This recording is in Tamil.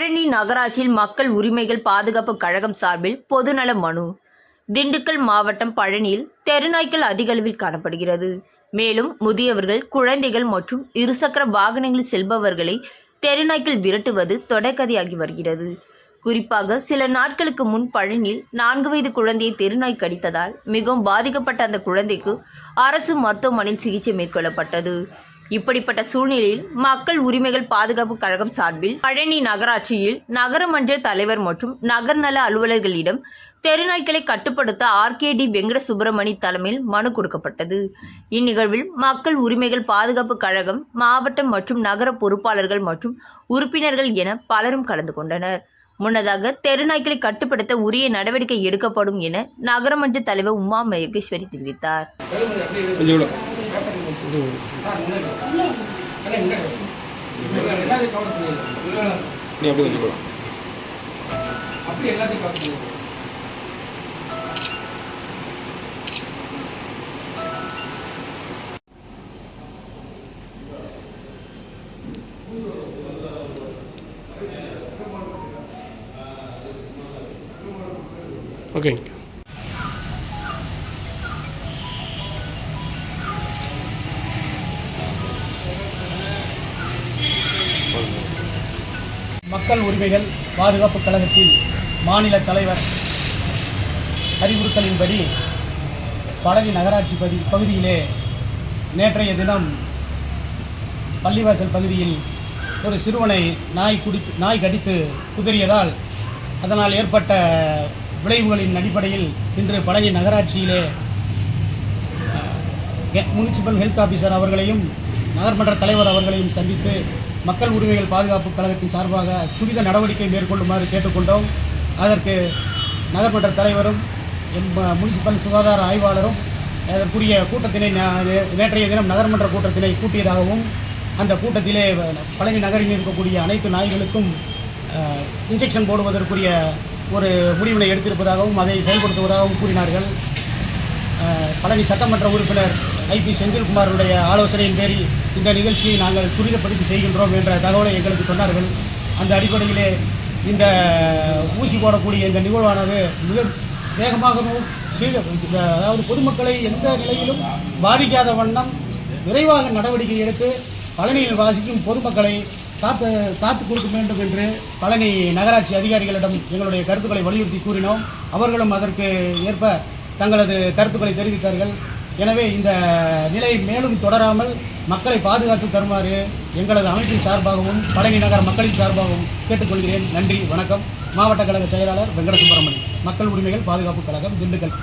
பழனி நகராட்சியில் மக்கள் உரிமைகள் பாதுகாப்பு கழகம் சார்பில் பொதுநல மனு. திண்டுக்கல் மாவட்டம் பழனியில் தெருநாய்க்கள் அதிகளவில் காணப்படுகிறது. மேலும் முதியவர்கள் குழந்தைகள் மற்றும் இருசக்கர வாகனங்களில் செல்பவர்களை தெருநாய்க்கள் விரட்டுவது தொடர்கதையாகி வருகிறது. குறிப்பாக சில நாட்களுக்கு முன் பழனியில் நான்கு வயது குழந்தையை தெருநாய் கடித்ததால் மிகவும் பாதிக்கப்பட்ட அந்த குழந்தைக்கு அரசு மருத்துவமனையில் சிகிச்சை மேற்கொள்ளப்பட்டது. இப்படிப்பட்ட சூழ்நிலையில் மக்கள் உரிமைகள் பாதுகாப்பு கழகம் சார்பில் பழனி நகராட்சியில் நகரமன்ற தலைவர் மற்றும் நகர்நல அலுவலர்களிடம் தெருநாய்களை கட்டுப்படுத்த ஆர்கேடி வெங்கட சுப்பிரமணி தலைமையில் மனு கொடுக்கப்பட்டது. இந்நிகழ்வில் மக்கள் உரிமைகள் பாதுகாப்பு கழகம் மாவட்டம் மற்றும் நகர பொறுப்பாளர்கள் மற்றும் உறுப்பினர்கள் என பலரும் கலந்து கொண்டனர். முன்னதாக தெருநாய்களை கட்டுப்படுத்த உரிய நடவடிக்கை எடுக்கப்படும் என நகரமன்ற தலைவர் உமா மகேஸ்வரி தெரிவித்தார். கொஞ்சம் கூட நீ அப்படியே கொஞ்சம் ஓகேங்க மக்கள் உரிமைகள் பாதுகாப்பு கழகத்தில் மாநில தலைவர் அறிவுறுத்தலின்படி பழனி நகராட்சி பதி பகுதியிலே நேற்றைய தினம் பள்ளிவாசல் பகுதியில் ஒரு சிறுவனை நாய் குடித்து நாய் கடித்து குதறியதால் அதனால் ஏற்பட்ட விளைவுகளின் அடிப்படையில் இன்று பழனி நகராட்சியிலே முனிசிபல் ஹெல்த் ஆஃபீஸர் அவர்களையும் நகர்மன்ற தலைவர் அவர்களையும் சந்தித்து மக்கள் உரிமைகள் பாதுகாப்பு கழகத்தின் சார்பாக துரித நடவடிக்கை மேற்கொள்ளுமாறு கேட்டுக்கொண்டோம். அதற்கு நகர்மன்ற தலைவரும் எம் முனிசிபல் சுகாதார ஆய்வாளரும் அதற்குரிய கூட்டத்தினை நேற்றைய தினம் நகர்மன்ற கூட்டத்தினை கூட்டியதாகவும் அந்த கூட்டத்திலே பழனி நகரில் இருக்கக்கூடிய அனைத்து நாய்களுக்கும் இன்ஜெக்ஷன் போடுவதற்குரிய ஒரு முடிவினை எடுத்திருப்பதாகவும் அதை செயல்படுத்துவதாகவும் கூறினார்கள். பழனி சட்டமன்ற உறுப்பினர் ஐபி செந்தில்குமாருடைய ஆலோசனையின் பேரில் இந்த நிகழ்ச்சியை நாங்கள் துரிதப்படுத்தி செய்கின்றோம் என்ற தகவலை எங்களுக்கு சொன்னார்கள். அந்த அடிப்படையிலே இந்த ஊசி போடக்கூடிய இந்த நிகழ்வானது மிக வேகமாகவும் அதாவது பொதுமக்களை எந்த நிலையிலும் பாதிக்காத வண்ணம் விரைவாக நடவடிக்கை எடுத்து பழனியில் வாசிக்கும் பொதுமக்களை காத்து காத்து கொடுக்க வேண்டும் என்று பழனி நகராட்சி அதிகாரிகளிடம் எங்களுடைய கருத்துக்களை வலியுறுத்தி கூறினோம். அவர்களும் அதற்கு ஏற்ப தங்களது கருத்துக்களை தெரிவித்தார்கள். எனவே இந்த நிலை மேலும் தொடராமல் மக்களை பாதுகாத்து தருமாறு எங்களது அமைப்பின் சார்பாகவும் பழனி நகர மக்களின் சார்பாகவும் கேட்டுக்கொள்கிறேன். நன்றி வணக்கம். மாவட்ட கழக செயலாளர் வெங்கடசுப்ரமணி மக்கள் உரிமைகள் பாதுகாப்பு கழகம் திண்டுக்கல்.